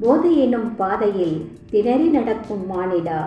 போதை எனும் பாதையில் திணறி நடக்கும் மானிடா.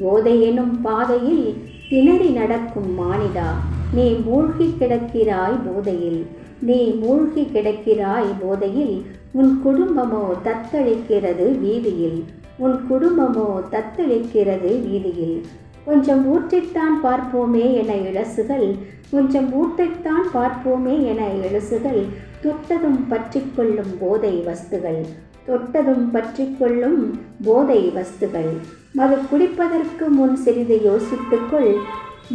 போதை எனும் பாதையில் திணறி நடக்கும் மானிடா. நீ மூழ்கி கிடக்கிறாய் போதையில். நீ மூழ்கி கிடக்கிறாய் போதையில். உன் குடும்பமோ தத்தளிக்கிறது வீதியில். உன் குடும்பமோ தத்தளிக்கிறது வீதியில். கொஞ்சம் ஊற்றைத்தான் பார்ப்போமே என இழசுகள் கொஞ்சம் ஊற்றைத்தான் பார்ப்போமே என இழசுகள் தொட்டதும் பற்றி கொள்ளும் போதை வஸ்துகள். தொட்டதும் பற்றி கொள்ளும் போதை வஸ்துகள். மது குடிப்பதற்கு முன் சிறிது யோசித்துக்கொள்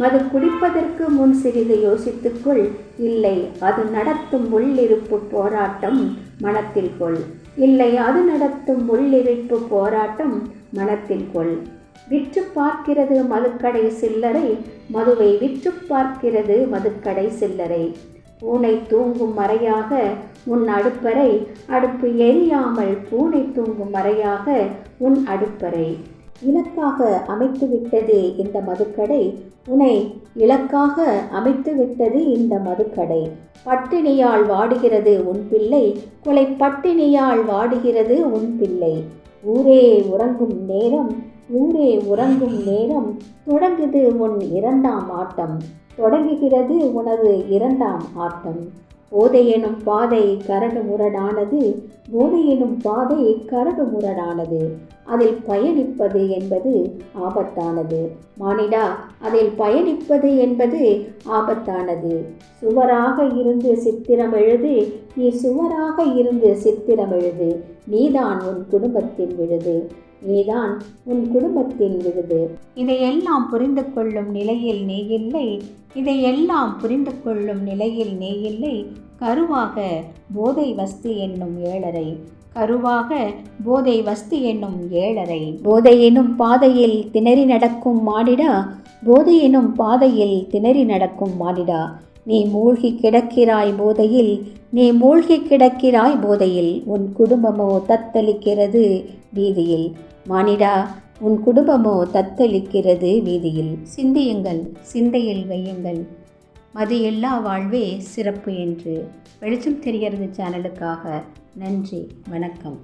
மது குடிப்பதற்கு முன் சிறிது யோசித்துக்கொள் இல்லை அது நடத்தும் உள்ளிருப்பு போராட்டம் மனத்தில் கொள். இல்லை அது நடத்தும் உள்ளிருப்பு போராட்டம் மனத்தில் கொள். விற்று பார்க்கிறது மதுக்கடை சில்லறை மதுவை விற்று பார்க்கிறது மதுக்கடை சில்லறை. பூனை தூங்கும் மறையாக உன் அடுப்பறை அடுப்பு எரியாமல் பூனை தூங்கும் மறையாக உன் அடுப்பறை. இலக்காக அமைத்துவிட்டது இந்த மதுக்கடை. உனை இலக்காக அமைத்து விட்டது இந்த மதுக்கடை. பட்டினியால் வாடுகிறது உன் பிள்ளை. கொலை பட்டினியால் வாடுகிறது உன் பிள்ளை. ஊரே உறங்கும் நேரம் ஊரே உறங்கும் நேரம் தொடங்குது உன் இரண்டாம் ஆட்டம். தொடங்குகிறது உனது இரண்டாம் ஆட்டம். போதை எனும் பாதை கரடு முரடானது போதை எனும் பாதை கரடு முரடானது. அதில் பயணிப்பது என்பது ஆபத்தானது. மானிடா அதில் பயணிப்பது என்பது ஆபத்தானது. சுவராக இருந்து சித்திரம் எழுது நீ சுவராக இருந்து சித்திரம் எழுது. நீதான் உன் குடும்பத்தின் விழுது. நீதான் உன் குடும்பத்தின் விழுது இதையெல்லாம் புரிந்து கொள்ளும் நிலையில் நீ இல்லை. இதையெல்லாம் புரிந்து கொள்ளும் நிலையில் நீ இல்லை. கருவாக போதை வஸ்து என்னும் ஏழரை. கருவாக போதை வஸ்து என்னும் ஏழரை. போதை எனும் பாதையில் திணறி நடக்கும் மானிடா போதை எனும் பாதையில் திணறி நடக்கும் மானிடா நீ மூழ்கி கிடக்கிறாய் போதையில். நீ மூழ்கி கிடக்கிறாய் போதையில். உன் குடும்பமோ தத்தளிக்கிறது வீதியில். மானிடா உன் குடும்பமோ தத்தளிக்கிறது வீதியில். சிந்தியுங்கள் சிந்தையில் வையுங்கள். மது எல்லா வாழ்வே சிறப்பு என்று. வெளிச்சம் தெரிகிறது சேனலுக்காக நன்றி வணக்கம்.